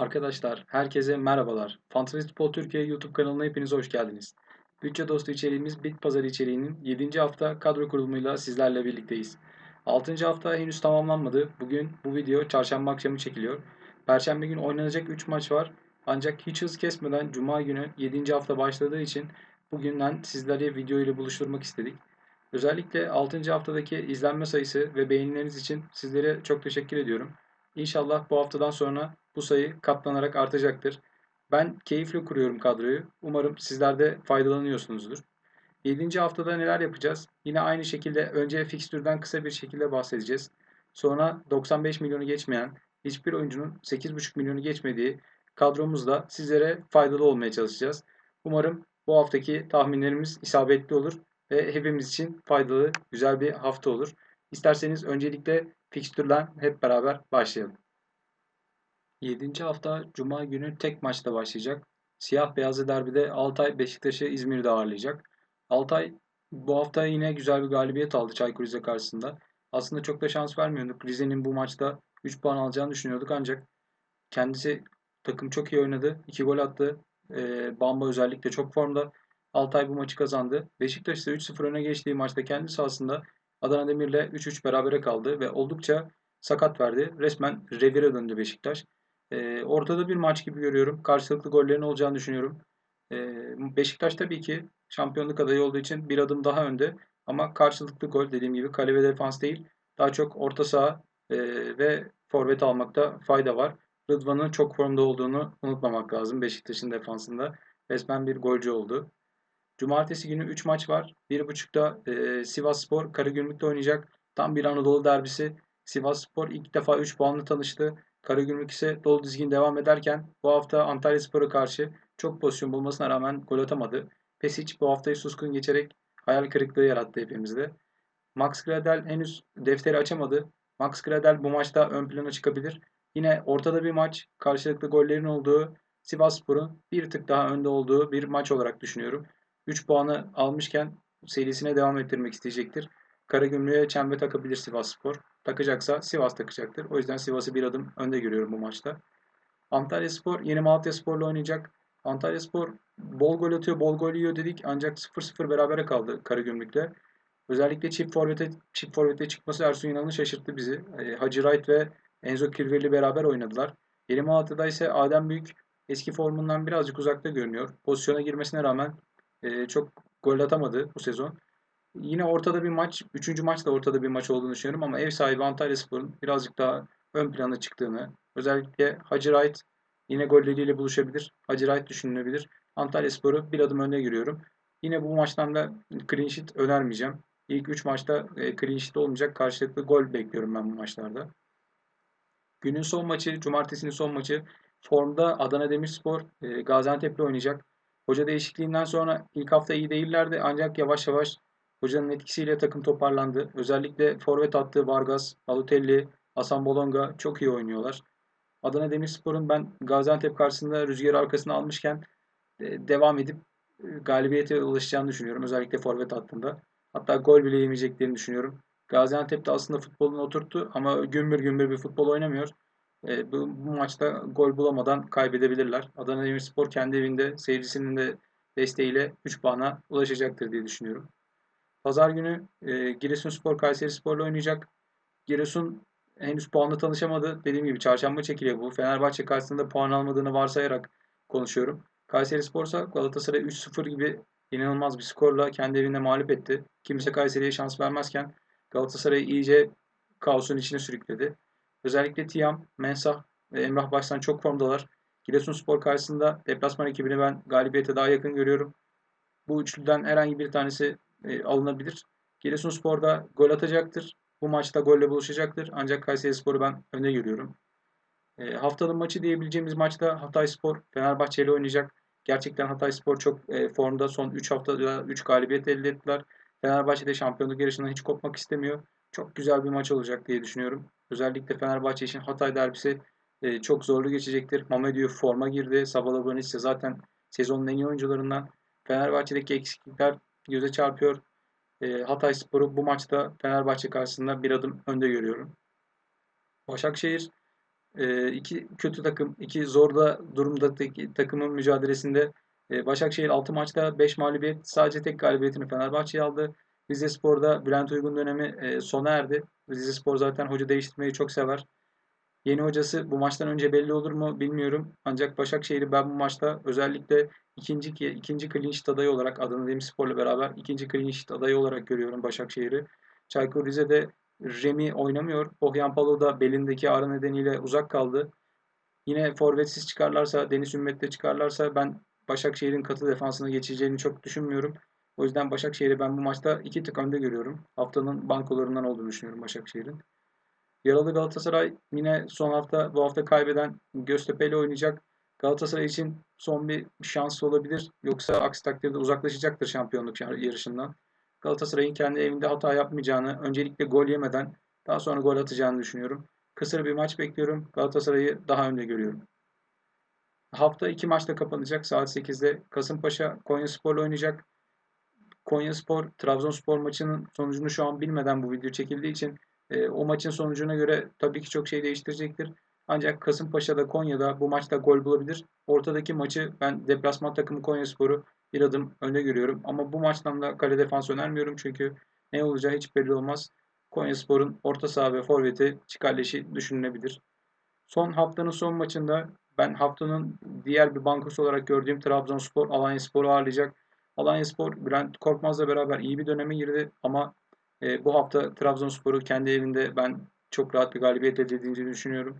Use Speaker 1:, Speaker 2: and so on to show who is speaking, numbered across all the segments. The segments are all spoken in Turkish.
Speaker 1: Arkadaşlar, herkese merhabalar. Fantasy Futbol Türkiye YouTube kanalına hepiniz hoş geldiniz. Bütçe dostu içeriğimiz Bit Pazar içeriğinin 7. hafta kadro kurulumuyla sizlerle birlikteyiz. 6. hafta henüz tamamlanmadı. Bugün bu video çarşamba akşamı çekiliyor. Perşembe günü oynanacak 3 maç var. Ancak hiç hız kesmeden Cuma günü 7. hafta başladığı için bugünden sizleri video ile buluşturmak istedik. Özellikle 6. haftadaki izlenme sayısı ve beğenileriniz için sizlere çok teşekkür ediyorum. İnşallah bu haftadan sonra bu sayı katlanarak artacaktır. Ben keyifle kuruyorum kadroyu. Umarım sizler de faydalanıyorsunuzdur. 7. haftada neler yapacağız? Yine aynı şekilde önce fikstürden kısa bir şekilde bahsedeceğiz. Sonra 95 milyonu geçmeyen, hiçbir oyuncunun 8,5 milyonu geçmediği kadromuzla sizlere faydalı olmaya çalışacağız. Umarım bu haftaki tahminlerimiz isabetli olur ve hepimiz için faydalı, güzel bir hafta olur. İsterseniz öncelikle fikstürden hep beraber başlayalım. 7. hafta Cuma günü tek maçta başlayacak. Siyah beyazlı derbide Altay Beşiktaş'ı İzmir'de ağırlayacak. Altay bu hafta yine güzel bir galibiyet aldı Çaykur Rize karşısında. Aslında çok da şans vermiyorduk. Rize'nin bu maçta 3 puan alacağını düşünüyorduk ancak kendisi takım çok iyi oynadı. 2 gol attı. E, Bamba özellikle çok formda. Altay bu maçı kazandı. Beşiktaş ise 3-0 öne geçtiği maçta kendi sahasında Adana Demir'le 3-3 berabere kaldı ve oldukça sakat verdi. Resmen revire döndü Beşiktaş. E, ortada bir maç gibi görüyorum. Karşılıklı gollerin olacağını düşünüyorum. E, Beşiktaş tabii ki şampiyonluk adayı olduğu için bir adım daha önde. Ama karşılıklı gol dediğim gibi kale ve defans değil. Daha çok orta saha e, ve forvet almakta fayda var. Rıdvan'ın çok formda olduğunu unutmamak lazım Beşiktaş'ın defansında. Resmen bir golcü oldu. Cumartesi günü 3 maç var. 1.30'da e, Sivas Spor Karagümrük'te oynayacak. Tam bir Anadolu derbisi. Sivas Spor ilk defa 3 puanla tanıştı. Karagümrük ise dolu dizgin devam ederken bu hafta Antalya Spor'a karşı çok pozisyon bulmasına rağmen gol atamadı. Pesic bu haftayı suskun geçerek hayal kırıklığı yarattı hepimizde. Max Gradel henüz defteri açamadı. Max Gradel bu maçta ön plana çıkabilir. Yine ortada bir maç, karşılıklı gollerin olduğu Sivasspor'un bir tık daha önde olduğu bir maç olarak düşünüyorum. 3 puanı almışken serisine devam ettirmek isteyecektir. Karagümrük'e çembe takabilir Sivasspor. Takacaksa Sivas takacaktır. O yüzden Sivas'ı bir adım önde görüyorum bu maçta. Antalya Spor yeni Malatya Spor'la oynayacak. Antalya Spor bol gol atıyor, bol gol yiyor dedik ancak 0-0 berabere kaldı Karagümrük'le. Özellikle çift forvete çift forvete çıkması Ersun Yanal'ı şaşırttı bizi. E, Hacı Wright ve Enzo Kirveli beraber oynadılar. Yeni Malatya'da ise Adem Büyük eski formundan birazcık uzakta görünüyor. Pozisyona girmesine rağmen e, çok gol atamadı bu sezon. Yine ortada bir maç, üçüncü maç da ortada bir maç olduğunu düşünüyorum ama ev sahibi Antalya Spor'un birazcık daha ön plana çıktığını, özellikle Hacı Wright yine golleriyle buluşabilir. Hacı Wright düşünülebilir. Antalya Spor'u bir adım önde görüyorum. Yine bu maçtan da clean sheet önermeyeceğim. İlk 3 maçta e, clean sheet olmayacak. Karşılıklı gol bekliyorum ben bu maçlarda. Günün son maçı, cumartesinin son maçı. Formda Adana Demirspor e, Gaziantep'le oynayacak. Hoca değişikliğinden sonra ilk hafta iyi değillerdi ancak yavaş yavaş hocanın etkisiyle takım toparlandı. Özellikle forvet attığı Vargas, Balotelli, Hasan Bolonga çok iyi oynuyorlar. Adana Demirspor'un ben Gaziantep karşısında rüzgarı arkasına almışken e, devam edip e, galibiyete ulaşacağını düşünüyorum. Özellikle forvet hattında. Hatta gol bile yemeyeceklerini düşünüyorum. Gaziantep de aslında futbolunu oturttu ama gümbür gümbür bir futbol oynamıyor. E, bu, bu maçta gol bulamadan kaybedebilirler. Adana Demirspor kendi evinde seyircisinin de desteğiyle 3 puana ulaşacaktır diye düşünüyorum. Pazar günü e, Giresunspor Kayseri Spor'la oynayacak. Giresun henüz puanla tanışamadı. Dediğim gibi çarşamba çekiliyor bu. Fenerbahçe karşısında puan almadığını varsayarak konuşuyorum. Kayseri Spor ise Galatasaray 3-0 gibi inanılmaz bir skorla kendi evinde mağlup etti. Kimse Kayseri'ye şans vermezken Galatasaray iyice kaosun içine sürükledi. Özellikle Tiam, Mensah ve Emrah Baştan çok formdalar. Giresunspor karşısında deplasman ekibini ben galibiyete daha yakın görüyorum. Bu üçlüden herhangi bir tanesi e, alınabilir. Giresunspor da gol atacaktır. Bu maçta golle buluşacaktır. Ancak Kayserispor'u ben önde görüyorum. E, haftanın maçı diyebileceğimiz maçta Hatayspor Fenerbahçe ile oynayacak. Gerçekten Hatayspor çok e, formda. Son 3 haftada 3 galibiyet elde ettiler. Fenerbahçe de şampiyonluk yarışından hiç kopmak istemiyor. Çok güzel bir maç olacak diye düşünüyorum. Özellikle Fenerbahçe için Hatay derbisi e, çok zorlu geçecektir. Mamedio forma girdi. Sabala ise zaten sezonun en iyi oyuncularından. Fenerbahçe'deki eksiklikler göze çarpıyor. E, Hatay Sporu bu maçta Fenerbahçe karşısında bir adım önde görüyorum. Başakşehir e, iki kötü takım, iki zorda durumdaki takımın mücadelesinde e, Başakşehir 6 maçta 5 mağlubiyet, sadece tek galibiyetini Fenerbahçe aldı. Rizespor'da Bülent Uygun dönemi e, sona erdi. Rizespor zaten hoca değiştirmeyi çok sever. Yeni hocası bu maçtan önce belli olur mu bilmiyorum. Ancak Başakşehir'i ben bu maçta özellikle ikinci ikinci clean sheet adayı olarak Adana Demirspor'la beraber ikinci clean sheet adayı olarak görüyorum Başakşehir'i. Çaykur Rize'de Remi oynamıyor. Ohyan Palo da belindeki ağrı nedeniyle uzak kaldı. Yine forvetsiz çıkarlarsa, Deniz Ümmet'te çıkarlarsa ben Başakşehir'in katı defansına geçeceğini çok düşünmüyorum. O yüzden Başakşehir'i ben bu maçta iki tık önde görüyorum. Haftanın bankolarından olduğunu düşünüyorum Başakşehir'in. Yaralı Galatasaray yine son hafta bu hafta kaybeden Göztepe ile oynayacak. Galatasaray için son bir şans olabilir. Yoksa aksi takdirde uzaklaşacaktır şampiyonluk yarışından. Galatasaray'ın kendi evinde hata yapmayacağını, öncelikle gol yemeden daha sonra gol atacağını düşünüyorum. Kısır bir maç bekliyorum. Galatasaray'ı daha önde görüyorum. Hafta iki maçta kapanacak. Saat 8'de Kasımpaşa Konyaspor'la oynayacak. Konyaspor Trabzonspor maçının sonucunu şu an bilmeden bu video çekildiği için e, o maçın sonucuna göre tabii ki çok şey değiştirecektir. Ancak Kasımpaşa'da Konya'da bu maçta gol bulabilir. Ortadaki maçı ben deplasman takımı Konyaspor'u bir adım önde görüyorum. Ama bu maçtan da kale defans önermiyorum çünkü ne olacağı hiç belli olmaz. Konyaspor'un orta saha ve forveti çıkarleşi düşünülebilir. Son haftanın son maçında ben haftanın diğer bir bankosu olarak gördüğüm Trabzonspor Alanyaspor'u ağırlayacak. Alanyaspor Bülent Korkmaz'la beraber iyi bir döneme girdi ama e, bu hafta Trabzonspor'u kendi evinde ben çok rahat bir galibiyet elde edildiğini düşünüyorum.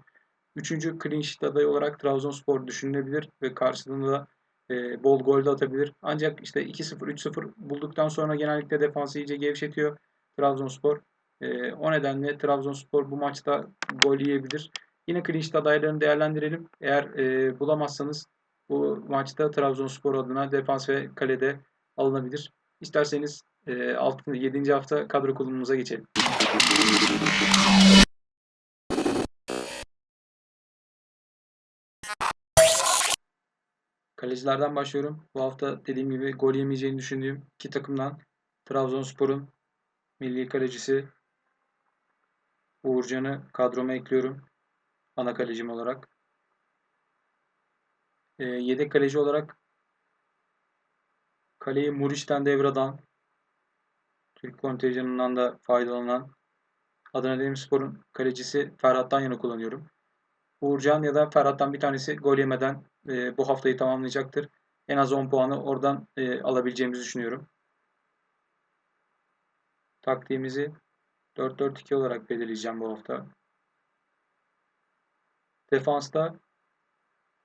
Speaker 1: Üçüncü clean sheet adayı olarak Trabzonspor düşünülebilir ve karşılığında da e, bol gol de atabilir. Ancak işte 2-0, 3-0 bulduktan sonra genellikle defansı iyice gevşetiyor Trabzonspor. E, o nedenle Trabzonspor bu maçta gol yiyebilir. Yine clean sheet adaylarını değerlendirelim. Eğer e, bulamazsanız bu maçta Trabzonspor adına defans ve kalede alınabilir. İsterseniz e, 6. 7. hafta kadro kurulumuza geçelim. Kalecilerden başlıyorum. Bu hafta dediğim gibi gol yemeyeceğini düşündüğüm iki takımdan Trabzonspor'un milli kalecisi Uğurcan'ı kadroma ekliyorum. Ana kalecim olarak. E, yedek kaleci olarak kaleyi Muriç'ten devradan Türk kontenjanından da faydalanan Adana Demirspor'un kalecisi Ferhat'tan yana kullanıyorum. Uğurcan ya da Ferhat'tan bir tanesi gol yemeden e, bu haftayı tamamlayacaktır. En az 10 puanı oradan e, alabileceğimizi düşünüyorum. Taktiğimizi 4-4-2 olarak belirleyeceğim bu hafta. Defansta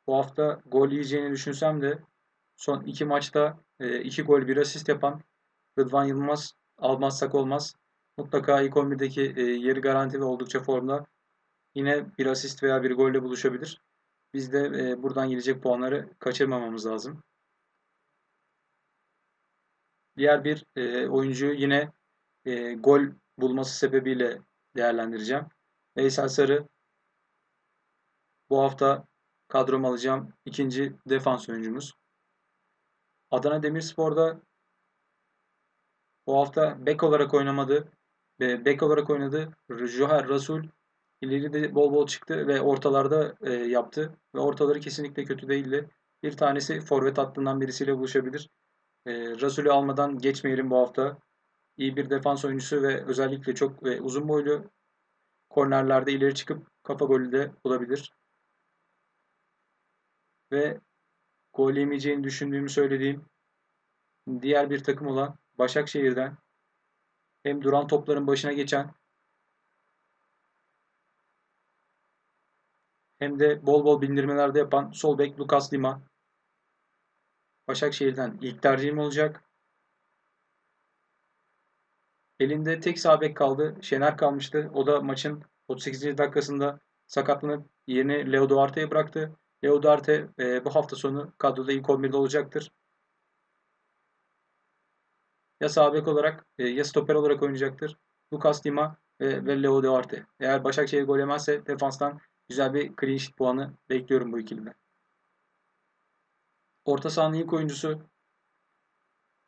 Speaker 1: bu hafta gol yiyeceğini düşünsem de son iki maçta e, iki gol bir asist yapan Rıdvan Yılmaz almazsak olmaz. Mutlaka ilk 11'deki e, yeri garanti ve oldukça formda. Yine bir asist veya bir golle buluşabilir. Biz de e, buradan gelecek puanları kaçırmamamız lazım. Diğer bir e, oyuncuyu yine gol bulması sebebiyle değerlendireceğim. Veysel Sarı bu hafta kadrom alacağım ikinci defans oyuncumuz. Adana Demirspor'da bu hafta bek olarak oynamadı. Bek olarak oynadı. Joher Rasul ileri de bol bol çıktı ve ortalarda e, yaptı. Ve ortaları kesinlikle kötü değildi. Bir tanesi forvet hattından birisiyle buluşabilir. E, Rasul'ü almadan geçmeyelim bu hafta. İyi bir defans oyuncusu ve özellikle çok ve uzun boylu kornerlerde ileri çıkıp kafa golü de bulabilir. Ve gol yemeyeceğini düşündüğümü söylediğim diğer bir takım olan Başakşehir'den hem duran topların başına geçen hem de bol bol bindirmelerde yapan sol bek Lucas Lima. Başakşehir'den ilk tercihim olacak. Elinde tek sağ bek kaldı. Şener kalmıştı. O da maçın 38. dakikasında sakatlanıp yerini Leo Duarte'ye bıraktı. Leo Duarte e, bu hafta sonu kadroda ilk 11'de olacaktır. Ya sağ bek olarak e, ya stoper olarak oynayacaktır. Lucas Lima ve, ve Leo Duarte. Eğer Başakşehir gol yemezse defanstan güzel bir clean sheet puanı bekliyorum bu ikiliden. Orta sahanın ilk oyuncusu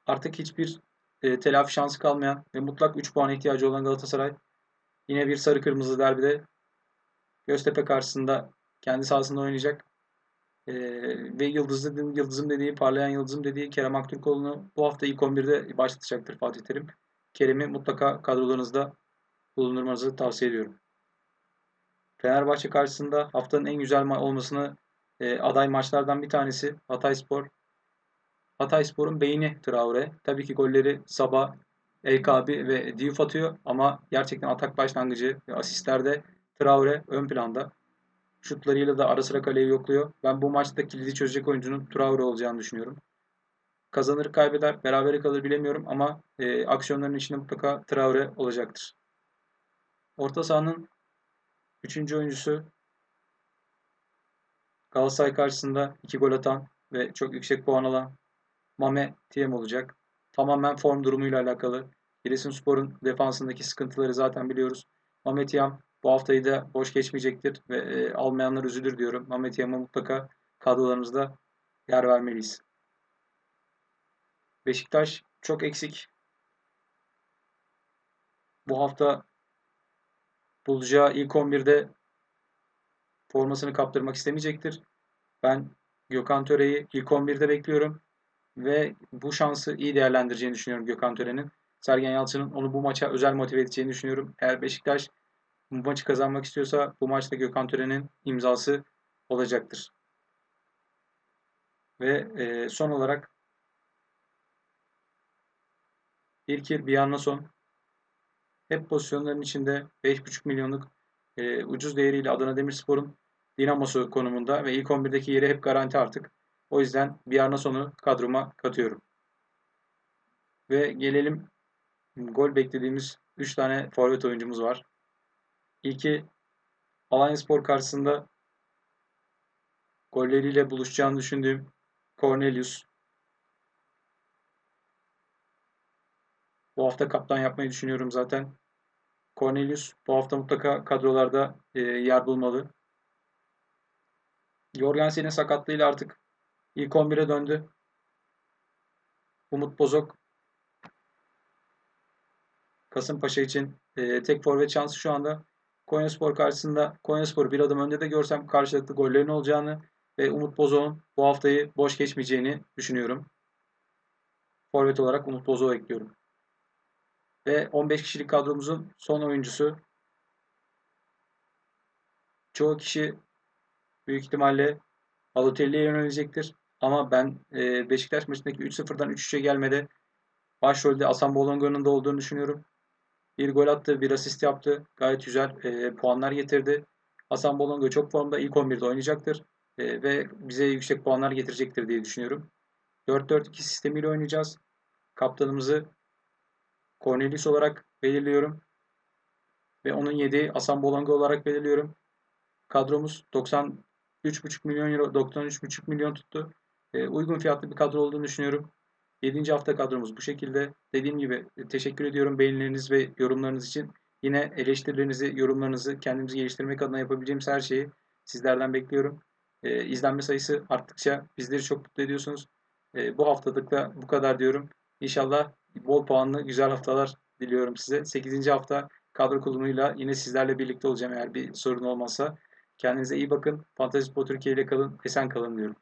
Speaker 1: artık hiçbir e, telafi şansı kalmayan ve mutlak 3 puan ihtiyacı olan Galatasaray yine bir sarı kırmızı derbide Göztepe karşısında kendi sahasında oynayacak. Ee, ve yıldızlı, yıldızım dediği, parlayan yıldızım dediği Kerem Aktürkoğlu'nu bu hafta ilk 11'de başlatacaktır Fatih Terim. Kerem'i mutlaka kadrolarınızda bulundurmanızı tavsiye ediyorum. Fenerbahçe karşısında haftanın en güzel olmasını e, aday maçlardan bir tanesi Hatayspor. Hatayspor'un beyni Traore. Tabii ki golleri Sabah, Elkabi ve Diouf atıyor ama gerçekten atak başlangıcı ve asistlerde Traore ön planda. Şutlarıyla da ara sıra kaleyi yokluyor. Ben bu maçta kilidi çözecek oyuncunun Traore olacağını düşünüyorum. Kazanır kaybeder, berabere kalır bilemiyorum ama e, aksiyonların içinde mutlaka Traore olacaktır. Orta sahanın 3. oyuncusu Galatasaray karşısında 2 gol atan ve çok yüksek puan alan Mame Tiem olacak. Tamamen form durumuyla alakalı. Giresunspor'un defansındaki sıkıntıları zaten biliyoruz. Mame Tiem bu haftayı da boş geçmeyecektir ve e, almayanlar üzülür diyorum. Mame Tiem'e mutlaka kadrolarımızda yer vermeliyiz. Beşiktaş çok eksik. Bu hafta bulacağı ilk 11'de formasını kaptırmak istemeyecektir. Ben Gökhan Töre'yi ilk 11'de bekliyorum ve bu şansı iyi değerlendireceğini düşünüyorum Gökhan Töre'nin. Sergen Yalçın'ın onu bu maça özel motive edeceğini düşünüyorum. Eğer Beşiktaş bu maçı kazanmak istiyorsa bu maçta Gökhan Töre'nin imzası olacaktır. Ve e, son olarak İlkir Biyarnason hep pozisyonların içinde 5,5 milyonluk e, ucuz değeriyle Adana Demirspor'un Dinamosu konumunda ve ilk 11'deki yeri hep garanti artık. O yüzden Biyarnason'u kadroma katıyorum. Ve gelelim gol beklediğimiz 3 tane forvet oyuncumuz var. İlki Alanyaspor karşısında golleriyle buluşacağını düşündüğüm Cornelius. Bu hafta kaptan yapmayı düşünüyorum zaten. Cornelius bu hafta mutlaka kadrolarda e, yer bulmalı. Jorgensen'in sakatlığıyla artık ilk 11'e döndü. Umut Bozok Kasımpaşa için e, tek forvet şansı şu anda. Konyaspor karşısında Konyaspor bir adım önde de görsem karşılıklı gollerin olacağını ve Umut Bozok'un bu haftayı boş geçmeyeceğini düşünüyorum. Forvet olarak Umut Bozok'u ekliyorum. Ve 15 kişilik kadromuzun son oyuncusu. Çoğu kişi büyük ihtimalle Balotelli'ye yönelecektir. Ama ben e, Beşiktaş maçındaki 3-0'dan 3-3'e gelmede başrolde Asan Bolongo'nun da olduğunu düşünüyorum. Bir gol attı, bir asist yaptı. Gayet güzel e, puanlar getirdi. Hasan Bolongo çok formda ilk 11'de oynayacaktır. E, ve bize yüksek puanlar getirecektir diye düşünüyorum. 4-4-2 sistemiyle oynayacağız. Kaptanımızı Cornelius olarak belirliyorum. Ve onun yediği Hasan Bolongo olarak belirliyorum. Kadromuz 93,5 milyon euro, 93,5 milyon tuttu. E, uygun fiyatlı bir kadro olduğunu düşünüyorum. 7. hafta kadromuz bu şekilde. Dediğim gibi e, teşekkür ediyorum beğenileriniz ve yorumlarınız için. Yine eleştirilerinizi, yorumlarınızı kendimizi geliştirmek adına yapabileceğimiz her şeyi sizlerden bekliyorum. E, izlenme sayısı arttıkça bizleri çok mutlu ediyorsunuz. E, bu haftalık da bu kadar diyorum. İnşallah bol puanlı güzel haftalar diliyorum size. 8. hafta kadro kurulumuyla yine sizlerle birlikte olacağım eğer bir sorun olmazsa. Kendinize iyi bakın. Fantasy Spor Türkiye ile kalın. Esen kalın diyorum.